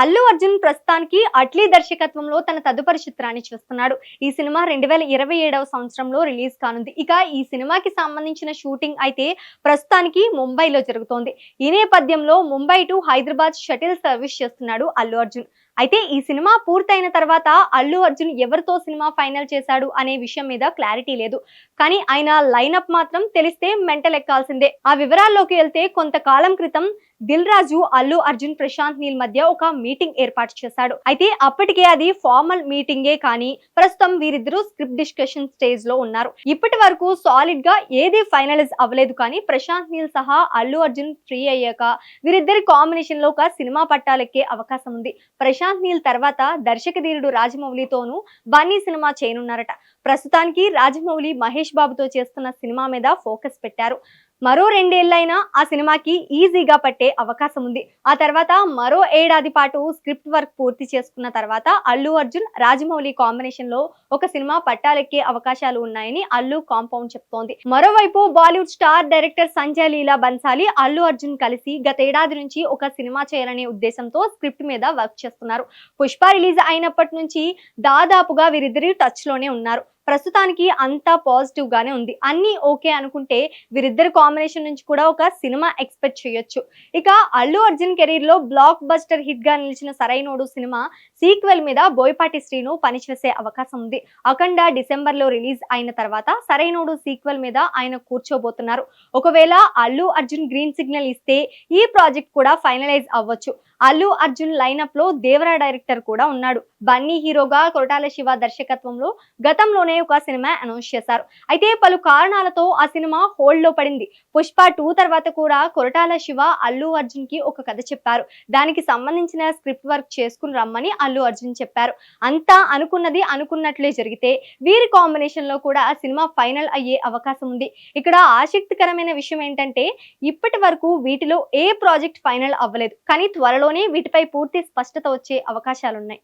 అల్లు అర్జున్ ప్రస్తుతానికి అట్లీ దర్శకత్వంలో తన తదుపరి చిత్రాన్ని చూస్తున్నాడు. ఈ సినిమా రెండు వేల ఇరవై ఏడవ సంవత్సరంలో రిలీజ్ కానుంది. ఇక ఈ సినిమాకి సంబంధించిన షూటింగ్ అయితే ప్రస్తుతానికి ముంబైలో జరుగుతోంది. ఈ నేపథ్యంలో Mumbai to Hyderabad shuttle service చేస్తున్నాడు అల్లు అర్జున్. అయితే ఈ సినిమా పూర్తయిన తర్వాత అల్లు అర్జున్ ఎవరితో సినిమా ఫైనల్ చేశాడు అనే విషయం మీద క్లారిటీ లేదు. కానీ ఆయన లైనప్ మాత్రం తెలిస్తే మెంటల్ ఎక్కాల్సిందే ఆ వివరాల్లోకి వెళ్తే కొంతకాలం క్రితం దిల్ రాజు అల్లు అర్జున్ ప్రశాంత్ నీల్ మధ్య ఒక మీటింగ్ ఏర్పాటు చేశాడు. అయితే అప్పటికే అది ఫార్మల్ మీటింగే కానీ ప్రస్తుతం వీరిద్దరూ స్క్రిప్ట్ డిస్కషన్ స్టేజ్లో ఉన్నారు. ఇప్పటి వరకు సాలిడ్గా ఏది ఫైనలైజ్ అవ్వలేదు కానీ ప్రశాంత్ నీల్ సహా అల్లు అర్జున్ ఫ్రీ అయ్యాక వీరిద్దరి కాంబినేషన్లో ఒక సినిమా పట్టాలెక్కే అవకాశం ఉంది. ప్రశాంత్ నీల్ తర్వాత దర్శకధీరుడు రాజమౌళితోనూ బన్నీ సినిమా చేయనున్నారట. ప్రస్తుతానికి రాజమౌళి మహేష్ బాబుతో చేస్తున్న సినిమా మీద ఫోకస్ పెట్టారు. మరో రెండేళ్ళైనా ఆ సినిమాకి ఈజీగా పట్టే అవకాశం ఉంది. ఆ తర్వాత మరో ఏడాది పాటు స్క్రిప్ట్ వర్క్ పూర్తి చేసుకున్న తర్వాత అల్లు అర్జున్ రాజమౌళి కాంబినేషన్లో ఒక సినిమా పట్టాలెక్కే అవకాశాలు ఉన్నాయని అల్లు కాంపౌండ్ చెప్తోంది. మరోవైపు Bollywood star director Sanjay Leela Bhansali Allu Arjun కలిసి గతేడాది నుంచి ఒక సినిమా చేయాలనే ఉద్దేశంతో స్క్రిప్ట్ మీద వర్క్ చేస్తున్నారు. పుష్ప రిలీజ్ అయినప్పటి నుంచి దాదాపుగా వీరిద్దరి టచ్లోనే ఉన్నారు. ప్రస్తుతానికి అంతా పాజిటివ్ గానే ఉంది. అన్ని ఓకే అనుకుంటే వీరిద్దరి కాంబినేషన్ నుంచి కూడా ఒక సినిమా ఎక్స్పెక్ట్ చేయొచ్చు. ఇక అల్లు అర్జున్ కెరీర్లో బ్లాక్ బస్టర్ హిట్గా నిలిచిన సరైనోడు సినిమా సీక్వెల్ మీద బోయపాటి శ్రీను పనిచేసే అవకాశం ఉంది. అఖండ డిసెంబర్లో రిలీజ్ అయిన తర్వాత సరైనోడు సీక్వెల్ మీద ఆయన కూర్చోబోతున్నారు. ఒకవేళ అల్లు అర్జున్ గ్రీన్ సిగ్నల్ ఇస్తే ఈ ప్రాజెక్ట్ కూడా ఫైనలైజ్ అవ్వచ్చు. అల్లు అర్జున్ లైనప్లో దేవరా డైరెక్టర్ కూడా ఉన్నాడు. బన్నీ హీరోగా కొరటాల శివ దర్శకత్వంలో గతంలోనే ఒక సినిమా అనౌన్స్ చేశారు. అయితే పలు కారణాలతో ఆ సినిమా హోల్డ్లో పడింది. పుష్ప టూ తర్వాత కూడా కొరటాల శివ అల్లు అర్జున్కి ఒక కథ చెప్పారు. దానికి సంబంధించిన స్క్రిప్ట్ వర్క్ చేసుకుని రమ్మని అల్లు అర్జున్ చెప్పారు. అంతా అనుకున్నది అనుకున్నట్లే జరిగితే వీరి కాంబినేషన్లో కూడా ఆ సినిమా ఫైనల్ అయ్యే అవకాశం ఉంది. ఇక్కడ ఆసక్తికరమైన విషయం ఏంటంటే ఇప్పటి వరకు వీటిలో ఏ ప్రాజెక్ట్ ఫైనల్ అవ్వలేదు. కానీ త్వరలోనే వీటిపై పూర్తి స్పష్టత వచ్చే అవకాశాలున్నాయి.